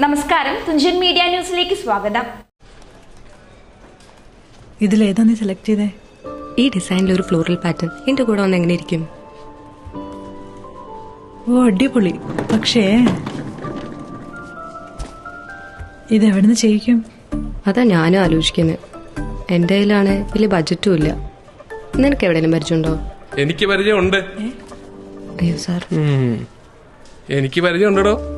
നമസ്കാരം. തുഞ്ചൻ മീഡിയ ന്യൂസിലേക്ക് സ്വാഗതം. ഇതിലേതാ നീ സെലക്ട് ചെയ്തേ? ഈ ഡിസൈനിൽ ഒരു ഫ്ലോറൽ പാറ്റേൺ എന്റെ കൂടെ ഒന്ന് എങ്ങനെ ഇരിക്കും? ഓ അടിപൊളി. പക്ഷേ ഇതെവിടുന്ന് ചെയ്യിക്കും? അതാ ഞാനും ആലോചിക്കുന്നത് എന്റെ കയ്യിലാണ് വലിയ ബഡ്ജറ്റും ഇല്ല. നിനക്ക് എവിടെയെങ്കിലും പരിചയമുണ്ടോ? എനിക്ക് പരിചയമുണ്ട്. അയ്യോ സാർ. എനിക്ക് പരിചയമുണ്ടോ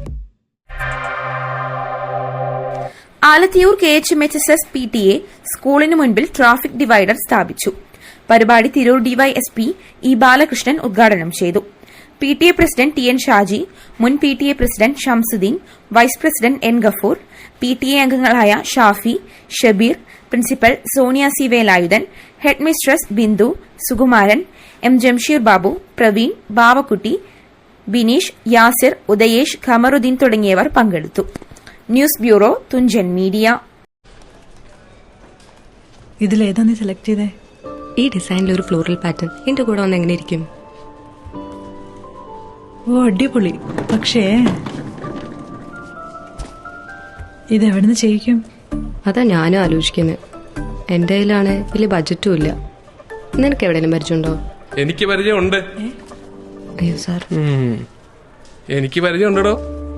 Alathiyur K H M H S S P T A സ്കൂളിന് മുൻപിൽ ട്രാഫിക് ഡിവൈഡർ സ്ഥാപിച്ചു. പരിപാടി തിരൂർ ഡിവൈഎസ്പി ഇ ബാലകൃഷ്ണൻ ഉദ്ഘാടനം ചെയ്തു. P T A president T N Shaji മുൻ P T A president Shamsuddin vice president N Gafoor P T A അംഗങ്ങളായ Shafi Shabeer principal Sonia C Velayudhan head mistress Bindu Sukumaran M Jamsheer Babu Praveen Bavakutty Bineesh Yasir Udayesh Khamaruddin തുടങ്ങിയവർ പങ്കെടുത്തു. News bureau Thunchan media. ഇതിലേതാ നീ select ചെയ്തേ? ഈ ഡിസൈനിൽ ഒരു floral pattern എന്റെ കൂടെ വന്ന് എങ്ങനെ ഇരിക്കും? ഓ അടിപൊളി. പക്ഷേ ഇത് എവിടുന്ന് ചെയ്യിക്കും? അതാ ഞാനും ആലോചിക്കുന്നത് എന്റെ കയ്യിലാണ് വലിയ ബജറ്റും ഇല്ല. നിനക്ക് എവിടെയെങ്കിലും പരിചയമുണ്ടോ? എനിക്ക് പരിചയമുണ്ട്. അയ്യോ സാർ. എനിക്ക് പരിചയമുണ്ടോ